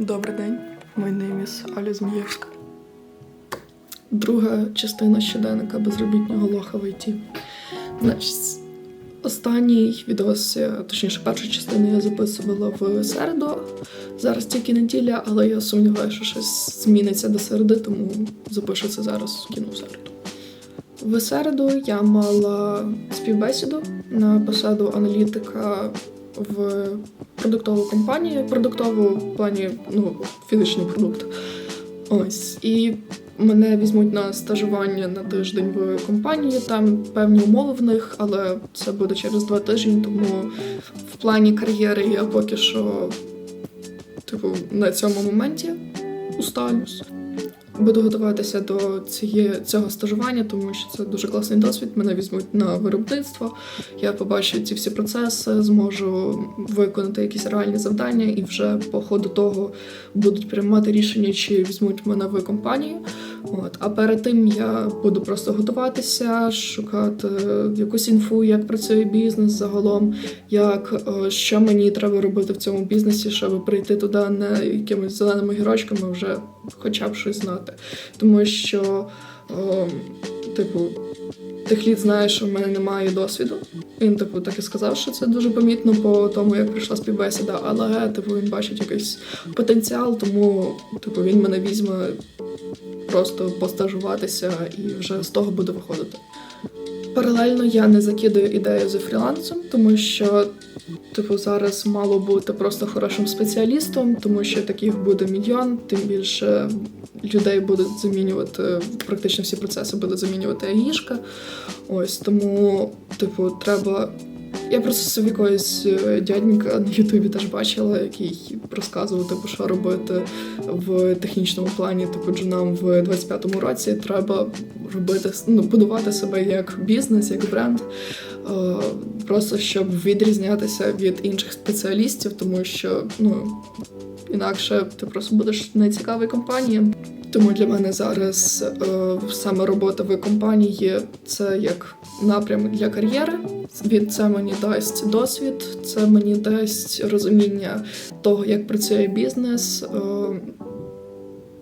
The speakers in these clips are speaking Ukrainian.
Добрий день, мій name is Аля Змієвська. Друга частина щоденника безробітного лоха в ІТ. Значить, останній відос, точніше, першу частину я записувала в середу. Зараз тільки неділя, але я сумніваюся, що щось зміниться до середи, тому запишу це зараз, кину в середу. В середу я мала співбесіду на посаду аналітика в продуктову компанію. Продуктову в плані ну, фізичний продукт. Ось. І мене візьмуть на стажування на тиждень в компанії. Там певні умови в них, але це буде через два тижні, тому в плані кар'єри я поки що, типу, на цьому моменті усталюсь. Буду готуватися до ціє, цього стажування, тому що це дуже класний досвід. Мене візьмуть на виробництво. Я побачу ці всі процеси, зможу виконати якісь реальні завдання, і вже по ходу того будуть приймати рішення, чи візьмуть мене в компанію. От. А перед тим я буду просто готуватися, шукати якусь інфу, як працює бізнес загалом, як е, що мені треба робити в цьому бізнесі, щоб прийти туди не якимись зеленими гірочками, вже хоча б щось знати. Тому що, е, типу, Техліт знає, що в мене немає досвіду. Він, типу, так і сказав, що це дуже помітно по тому, як прийшла співбесіда, але типу він бачить якийсь потенціал, тому типу він мене візьме просто постажуватися і вже з того буде виходити. Паралельно я не закидаю ідею за фрілансом, тому що, типу, зараз мало бути просто хорошим спеціалістом, тому що таких буде мільйон, тим більше людей будуть замінювати, практично всі процеси буде замінювати аїшка. Ось тому, типу, треба. Я просто собі якогось е, дяденька на Ютубі теж бачила, який розказував, типу, що робити в технічному плані, типу, джунам в 25-му році. Треба робити ну, будувати себе як бізнес, як бренд, е, просто щоб відрізнятися від інших спеціалістів, тому що ну інакше ти просто будеш нецікавий компанії. Тому для мене зараз е, саме робота в компанії це як напрямок для кар'єри. Від це мені дасть досвід, це мені дасть розуміння того, як працює бізнес. Е,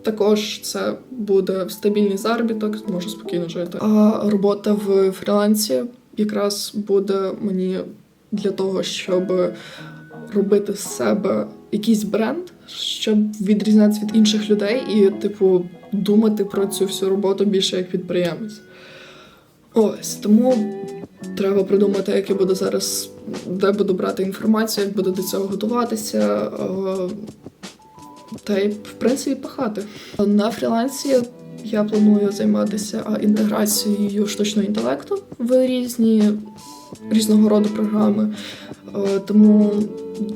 також це буде стабільний заробіток, можу спокійно жити. А робота в фрілансі якраз буде мені для того, щоб робити з себе якийсь бренд, щоб відрізнятися від інших людей і, типу, думати про цю всю роботу більше як підприємець. Ось тому треба придумати, як я буду зараз, де буду брати інформацію, як буду до цього готуватися. е, Та й в принципі пахати. На фрілансі я планую займатися інтеграцією штучного інтелекту в різні різного роду програми. Е, Тому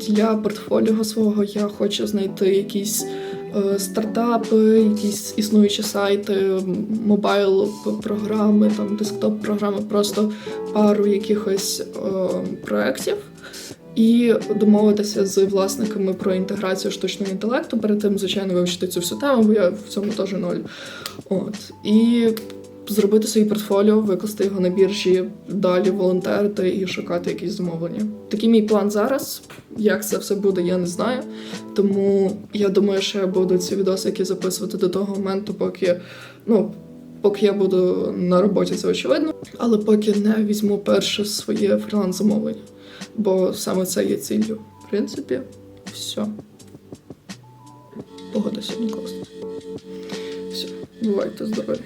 для портфоліо свого я хочу знайти якісь стартапи, якісь існуючі сайти, мобайл програми, там десктоп програми, просто пару якихось е, проєктів. І домовитися з власниками про інтеграцію штучного інтелекту. Перед тим, звичайно, вивчити цю всю тему, бо я в цьому теж ноль. От. І зробити свій портфоліо, викласти його на біржі, далі волонтерити і шукати якісь замовлення. Такий мій план зараз. Як це все буде, я не знаю. Тому я думаю, що я буду ці відосики записувати до того моменту, поки ну. Поки я буду на роботі, це очевидно, але поки не візьму перше своє фріланс-замовлення, бо саме це є ціллю. В принципі, все. Погода сьогодні класна. Все, бувайте здорові.